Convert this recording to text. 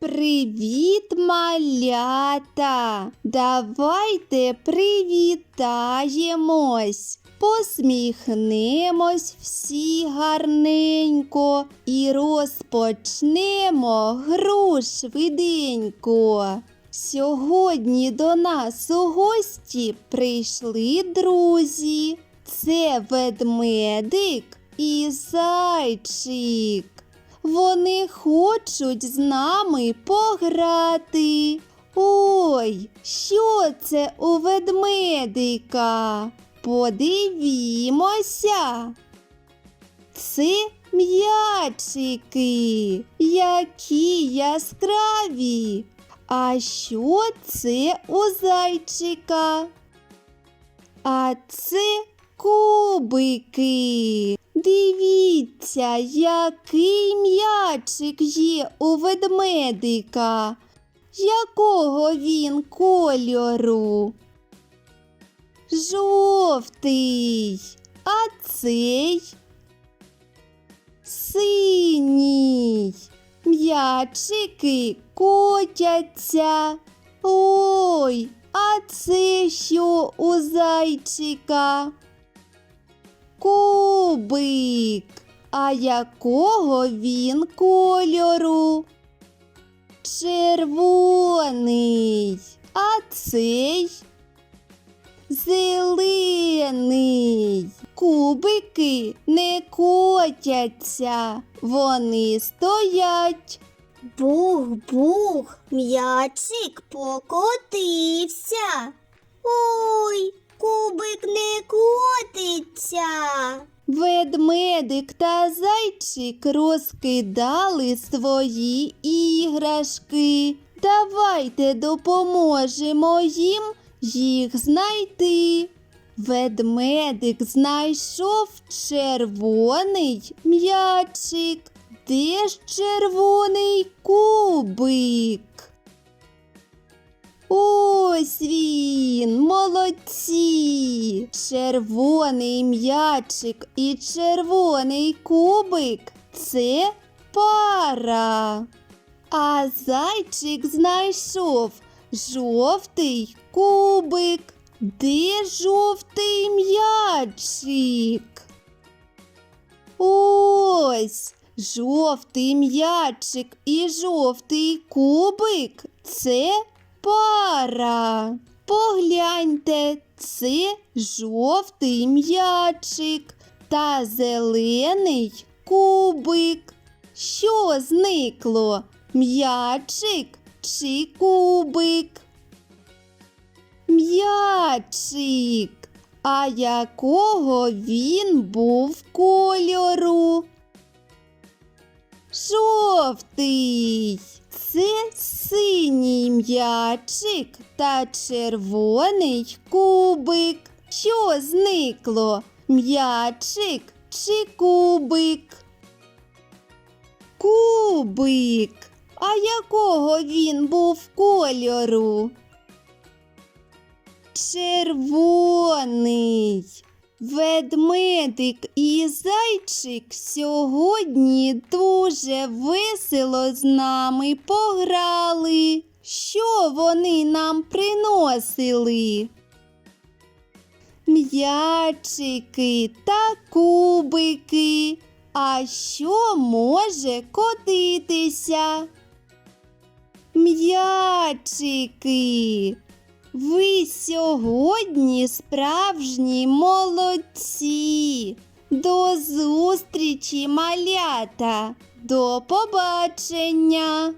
Привіт, малята! Давайте привітаємось, посміхнемось всі гарненько і розпочнемо гру швиденько. Сьогодні до нас у гості прийшли друзі. Це ведмедик і зайчик. Вони хочуть з нами пограти. Ой, що це у ведмедика? Подивімося. Це м'ячики, які яскраві. А що це у зайчика? А це кубики. Дивіться, який м'ячик є у ведмедика. Якого він кольору? Жовтий. А цей синій. М'ячики котяться. Ой, а це що у зайчика? Кубик. А якого він кольору? Червоний. А цей зелений. Кубики не котяться, вони стоять. Бух-бух, м'ячик покотився. Ведмедик та зайчик розкидали свої іграшки. Давайте допоможемо їм їх знайти. Ведмедик знайшов червоний м'ячик. Де ж червоний кубик? Ось він, молодці! Червоний м'ячик і червоний кубик це пара. А зайчик знайшов жовтий кубик. Де жовтий м'ячик? Ось жовтий м'ячик і жовтий кубик це пара. Погляньте, це жовтий м'ячик та зелений кубик. Що зникло? М'ячик чи кубик? М'ячик. А якого він був кольору? Жовтий. Це синій м'ячик та червоний кубик. Що зникло? М'ячик чи кубик? Кубик. А якого він був кольору? Червоний. Ведмедик і зайчик сьогодні дуже весело з нами пограли. Що вони нам приносили? М'ячики та кубики. А що може котитися? М'ячики. Ви сьогодні справжні молодці. До зустрічі, малята. До побачення.